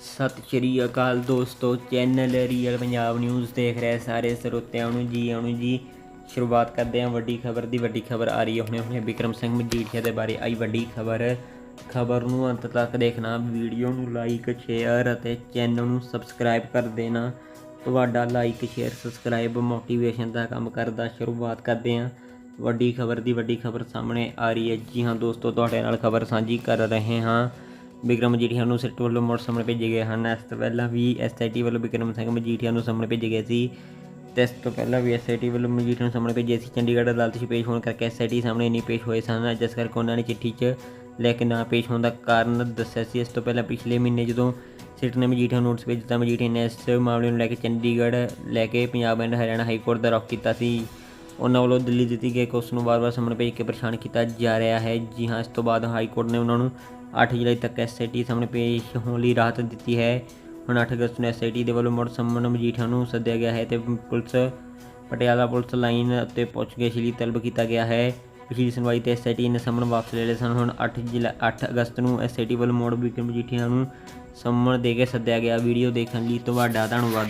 ਸਤਿ ਸ਼੍ਰੀ ਅਕਾਲ ਦੋਸਤੋ channel real Punjab news ਦੇਖ ਰਹੇ ਸਾਰੇ ਸਰੋਤਿਆਂ ਨੂੰ ਜੀ, ਆਉਣ ਜੀ। ਸ਼ੁਰੂਆਤ ਕਰਦੇ ਹਾਂ ਵੱਡੀ ਖਬਰ ਦੀ, ਵੱਡੀ ਖਬਰ ਆ ਰਹੀ ਹੈ ਹੁਣੇ ਹੁਣੇ ਵਿਕਰਮ ਸਿੰਘ ਮਜੀਠੀਆ ਦੇ ਬਾਰੇ ਆਈ ਵੱਡੀ ਖਬਰ। ਖਬਰ ਨੂੰ ਅੰਤ ਤੱਕ ਦੇਖਣਾ ਵੀਡੀਓ ਨੂੰ ਲਾਈਕ ਸ਼ੇਅਰ ਅਤੇ ਚੈਨਲ ਨੂੰ ਸਬਸਕ੍ਰਾਈਬ ਕਰ ਦੇਣਾ। ਤੁਹਾਡਾ ਲਾਈਕ ਸ਼ੇਅਰ ਸਬਸਕ੍ਰਾਈਬ ਮੋਟੀਵੇਸ਼ਨ ਦਾ ਕੰਮ ਕਰਦਾ ਸ਼ੁਰੂਆਤ ਕਰਦੇ ਹਾਂ। ਵੱਡੀ ਖਬਰ ਦੀ ਵੱਡੀ ਖਬਰ ਸਾਹਮਣੇ ਆ ਰਹੀ ਹੈ। ਜੀ ਹਾਂ ਦੋਸਤੋ, ਤੁਹਾਡੇ ਨਾਲ ਖਬਰ ਸਾਂਝੀ ਕਰ ਰਹੇ ਹਾਂ। ਵਿਕਰਮ ਮਜੀਠੀਆ ਨੂੰ ਸਿੱਟ ਵੱਲੋਂ ਮੋੜ ਸਾਹਮਣੇ ਭੇਜੇ ਗਏ ਹਨ। ਇਸ ਤੋਂ ਪਹਿਲਾਂ ਵੀ ਐਸਆਈਟੀ ਵੱਲੋਂ ਵਿਕਰਮ ਸਿੰਘ ਮਜੀਠੀਆ ਨੂੰ ਸਾਹਮਣੇ ਭੇਜੇ ਗਏ ਸੀ ਤੇ ਇਸ ਤੋਂ ਪਹਿਲਾਂ ਵੀ ਐਸਆਈਟੀ ਵੱਲੋਂ ਮਜੀਠੀਆ ਨੂੰ ਸਾਹਮਣੇ ਭੇਜੇ ਸੀ। ਚੰਡੀਗੜ੍ਹ ਅਦਾਲਤ 'ਚ ਪੇਸ਼ ਹੋਣ ਕਰਕੇ ਐਸਆਈਟੀ ਸਾਹਮਣੇ ਨਹੀਂ ਪੇਸ਼ ਹੋਏ ਸਨ। ਜਿਸ ਕਰਕੇ ਉਹਨਾਂ ਨੇ ਚਿੱਠੀ 'ਚ ਲੈ ਕੇ ਨਾ ਪੇਸ਼ ਹੋਣ ਦਾ ਕਾਰਨ ਦੱਸਿਆ ਸੀ। ਇਸ ਤੋਂ ਪਹਿਲਾਂ ਪਿਛਲੇ ਮਹੀਨੇ ਜਦੋਂ ਸਿੱਟ ਨੇ ਮਜੀਠੀਆ ਨੂੰ ਨੋਟਿਸ ਭੇਜ ਦਿੱਤਾ, ਮਜੀਠੀਆ ਨੇ ਇਸ ਮਾਮਲੇ ਨੂੰ ਲੈ ਕੇ ਚੰਡੀਗੜ੍ਹ, ਲੈ ਕੇ Punjab and Haryana high court ਦਾ ਰੁਖ ਕੀਤਾ ਸੀ। ਉਹਨਾਂ ਵੱਲੋਂ ਦਿੱਲੀ ਦਿੱਤੀ ਗਈ ਕਿ ਉਸ ਨੂੰ ਵਾਰ-ਵਾਰ ਸਾਹਮਣੇ ਭੇਜ ਕੇ ਪਰੇਸ਼ਾਨ ਕੀਤਾ ਜਾ ਰਿਹਾ ਹੈ। ਜੀ ਹਾਂ, ਇਸ ਤੋਂ ਬਾਅਦ ਹਾਈ ਕੋਰਟ ਨੇ ਉਹਨਾਂ ਨੂੰ 8 ਜੁਲਾਈ ਤੱਕ ਐਸਆਈਟੀ ਸਾਹਮਣੇ ਪੇਸ਼ ਹੋਣ ਲਈ ਰਾਹਤ ਦਿੱਤੀ ਹੈ। ਹੁਣ 8 ਅਗਸਤ ਨੂੰ ਐਸਆਈਟੀ ਦੇ ਵੱਲੋਂ ਮੁੜ ਸੰਮਨ ਮਜੀਠਾ ਨੂੰ ਸੱਦਿਆ ਗਿਆ ਹੈ ਤੇ ਪੁਲਿਸ, ਪਟਿਆਲਾ ਪੁਲਿਸ ਲਾਈਨ ਉੱਤੇ ਪੁੱਛਗਿੱਛ ਲਈ ਤਲਬ ਕੀਤਾ ਗਿਆ ਹੈ। ਪਿਛਲੀ ਸੁਣਵਾਈ ਤੇ ਐਸਆਈਟੀ ਨੇ ਸੰਮਨ ਵਾਪਸ ਲੈ ਲਏ ਸਨ। ਹੁਣ 8 ਜੁਲਾਈ 8 ਅਗਸਤ ਨੂੰ ਐਸਆਈਟੀ ਵੱਲੋਂ ਮੋੜ ਵਿਕਰਮ ਮਜੀਠੀਆ ਨੂੰ ਸੰਮਨ ਦੇ ਕੇ ਸੱਦਿਆ ਗਿਆ। ਵੀਡੀਓ ਦੇਖਣ ਲਈ ਤੁਹਾਡਾ ਧੰਨਵਾਦ।